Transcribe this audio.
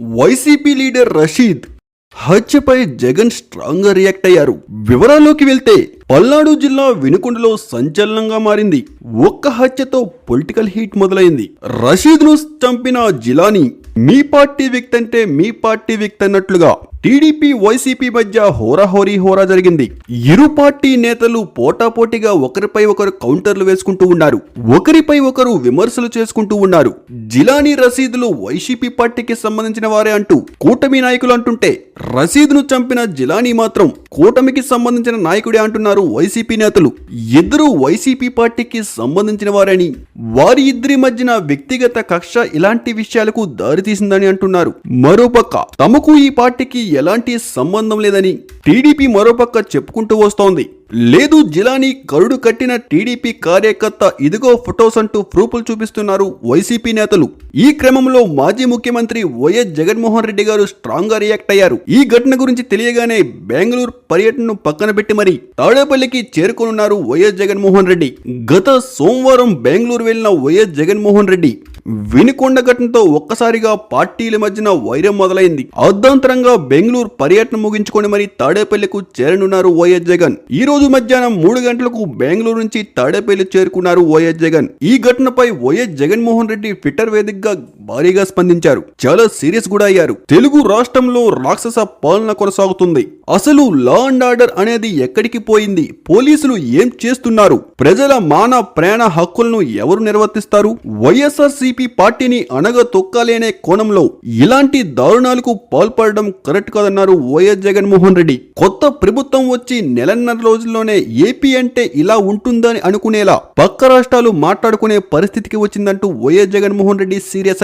YCP leader Rashid హత్యపై జగన్ స్ట్రాంగ్గా react అయ్యారు. వివరాల్లోకి వెళ్తే పల్నాడు జిల్లా వినుకొండలో సంచలనంగా మారింది. ఒక్క హత్యతో పొలిటికల్ హీట్ మొదలైంది. రషీద్ను చంపిన జిలాని మీ పార్టీ వ్యక్తి అంటే మీ పార్టీ వ్యక్తి అన్నట్లుగా టీడీపీ వైసీపీ మధ్య హోరాహోరీ హోరా జరిగింది. ఇరు పార్టీ నేతలు పోటాపోటీగా ఒకరిపై ఒకరు కౌంటర్లు వేసుకుంటూ ఉన్నారు. ఒకరిపై ఒకరు విమర్శలు చేసుకుంటూ ఉన్నారు. జిలానీ రసీదులు వైసీపీ పార్టీకి సంబంధించిన వారే అంటూ కూటమి నాయకులు అంటుంటే రసీదును చంపిన జిలానీ మాత్రం కూటమికి సంబంధించిన నాయకుడే అంటున్నారు వైసీపీ నేతలు. ఇద్దరు వైసీపీ పార్టీకి సంబంధించిన వారని వారి ఇద్దరి మధ్యన వ్యక్తిగత కక్ష ఇలాంటి విషయాలకు దారితీసిందని అంటున్నారు. మరోపక్క తమకు ఈ పార్టీకి ఎలాంటి సంబంధం లేదని టీడీపీ మరోపక్క చెప్పుకుంటూ వస్తోంది. లేదు జిలాని కరుడు కట్టిన టీడీపీ కార్యకర్త ఇదిగో ఫొటోస్ అంటూ ప్రూఫ్లు చూపిస్తున్నారు వైసీపీ నేతలు. ఈ క్రమంలో మాజీ ముఖ్యమంత్రి వైఎస్ జగన్మోహన్ రెడ్డి గారు స్ట్రాంగ్గా రియాక్ట్ అయ్యారు. ఈ ఘటన గురించి తెలియగానే బెంగళూరు పర్యటనను పక్కన పెట్టి మరి తాడేపల్లికి చేరుకోనున్నారు వైఎస్ జగన్మోహన్ రెడ్డి. గత సోమవారం బెంగళూరు వెళ్ళిన వైఎస్ జగన్మోహన్ రెడ్డి వినుకొండ ఘటనతో ఒక్కసారిగా పార్టీల మధ్యన వైరం మొదలైంది. అర్ధాంతరంగా బెంగళూరు పర్యటన ముగించుకొని మరి తాడేపల్లికు చేరనున్నారు వైఎస్ జగన్. ఈ రోజు మధ్యాహ్నం మూడు గంటలకు బెంగళూరు నుంచి తాడేపల్లి చేరుకున్నారు వైఎస్ జగన్. ఈ ఘటనపై వైఎస్ జగన్మోహన్ రెడ్డి ట్విట్టర్ వేదికగా భారీగా స్పందించారు. చాలా సీరియస్ కూడా అయ్యారు తెలుగు రాష్ట్రంలో రాక్షస పాలన కొనసాగుతుంది. అసలు లా అండ్ ఆర్డర్ అనేది ఎక్కడికి పోయింది? పోలీసులు ఏం చేస్తున్నారు? ప్రజల మాన ప్రాణ హక్కులను ఎవరు నిర్వర్తిస్తారు? వైఎస్ఆర్సీపీ పార్టీని అనగ తొక్కాలేనే కోణంలో ఇలాంటి దారుణాలకు పాల్పడడం కరెక్ట్ కాదన్నారు వైఎస్ జగన్మోహన్ రెడ్డి. కొత్త ప్రభుత్వం వచ్చి నెలన్నర రోజుల్లోనే ఏపీ అంటే ఇలా ఉంటుందని అనుకునేలా పక్క రాష్ట్రాలు మాట్లాడుకునే పరిస్థితికి వచ్చిందంటూ వైఎస్ జగన్మోహన్ రెడ్డి సీరియస్